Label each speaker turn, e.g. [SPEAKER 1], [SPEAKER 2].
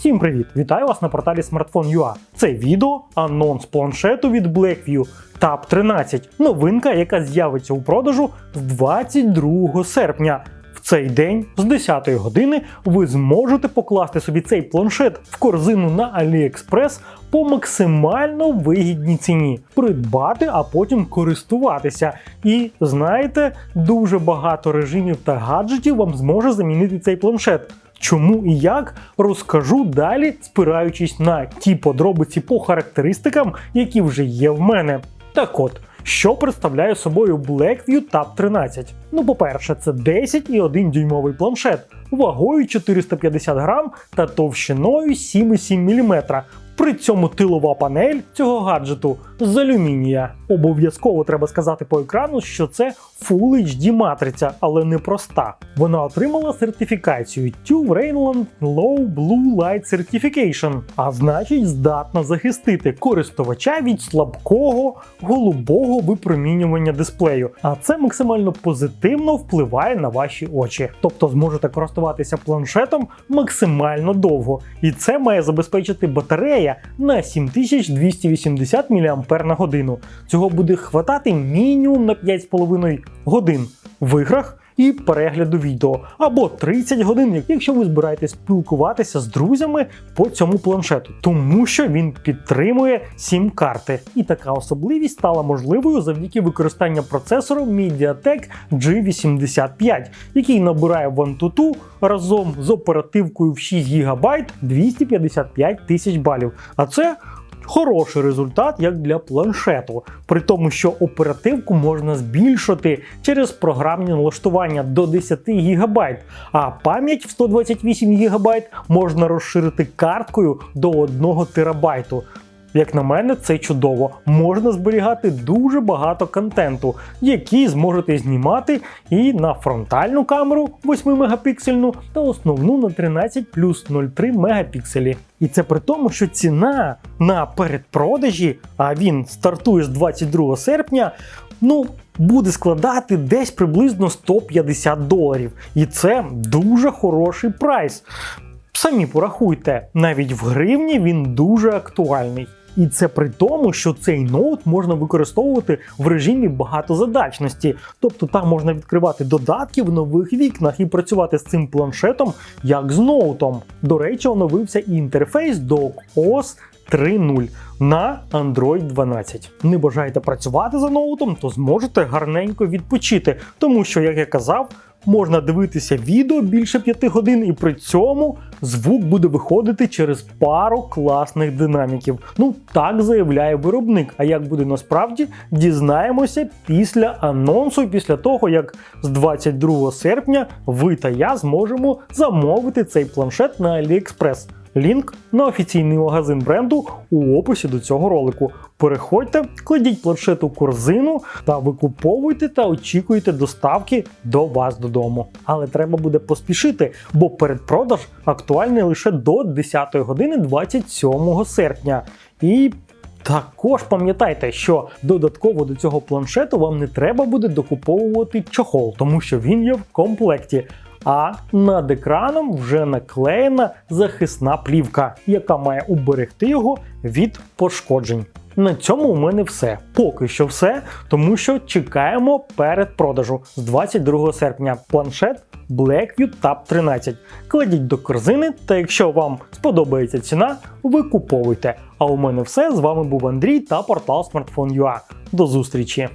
[SPEAKER 1] Всім привіт! Вітаю вас на порталі Smartphone.ua. Це відео анонс планшету від Blackview Tab 13. Новинка, яка з'явиться у продажу з 22 серпня. В цей день з 10 години ви зможете покласти собі цей планшет в корзину на AliExpress по максимально вигідній ціні, придбати, а потім користуватися. І знаєте, дуже багато режимів та гаджетів вам зможе замінити цей планшет. Чому і як розкажу далі, спираючись на ті подробиці по характеристикам, які вже є в мене. Так от, що представляє собою Blackview Tab 13? Ну, по-перше, це 10,1 дюймовий планшет вагою 450 грам та товщиною 7,7 мм. При цьому тилова панель цього гаджету з алюмінія. Обов'язково треба сказати по екрану, що це Full HD матриця, але не проста. Вона отримала сертифікацію TÜV Rheinland Low Blue Light Certification, а значить здатна захистити користувача від слабкого голубого випромінювання дисплею. А це максимально позитивно впливає на ваші очі. Тобто зможете користуватися планшетом максимально довго. І це має забезпечити батарея на 7280 мАч. Цього буде хватати мінімум на 5,5 годин в іграх. І перегляду відео або 30 годин, якщо ви збираєтесь спілкуватися з друзями по цьому планшету, тому що він підтримує сім карти. І така особливість стала можливою завдяки використанню процесору MediaTek G85, який набирає в Antutu разом з оперативкою в 6 ГБ 255 тисяч балів. А це Хороший результат як для планшету, при тому, що оперативку можна збільшити через програмні налаштування до 10 ГБ, а пам'ять в 128 ГБ можна розширити карткою до 1 ТБ. Як на мене, це чудово. Можна зберігати дуже багато контенту, який зможете знімати і на фронтальну камеру 8 мегапіксельну та основну на 13 плюс 0,3 мегапікселі. І це при тому, що ціна на передпродажі, а він стартує з 22 серпня, ну. Буде складати десь приблизно 150 доларів. І це дуже хороший прайс. Самі порахуйте, навіть в гривні він дуже актуальний. І це при тому, що цей ноут можна використовувати в режимі багатозадачності. Тобто там можна відкривати додатки в нових вікнах і працювати з цим планшетом як з ноутом. До речі, оновився і інтерфейс до OS 3.0 на Android 12. Не бажаєте працювати за ноутом, то зможете гарненько відпочити, тому що, як я казав, можна дивитися відео більше 5 годин, і при цьому звук буде виходити через пару класних динаміків. Ну так заявляє виробник. А як буде насправді, дізнаємося після анонсу, після того як з 22 серпня ви та я зможемо замовити цей планшет на AliExpress. Лінк на офіційний магазин бренду у описі до цього ролику. Переходьте, кладіть планшет у корзину та викуповуйте та очікуйте доставки до вас додому. Але треба буде поспішити, бо передпродаж актуальний лише до 10 години 27 серпня. І також пам'ятайте, що додатково до цього планшету вам не треба буде докуповувати чохол, тому що він є в комплекті. А над екраном вже наклеєна захисна плівка, яка має уберегти його від пошкоджень. На цьому у мене все. Поки що все, тому що чекаємо перед продажу з 22 серпня. Планшет Blackview Tab 13. Кладіть до корзини, та якщо вам сподобається ціна, ви куповуйте. А у мене все. З вами був Андрій та портал Smartphone.ua. До зустрічі!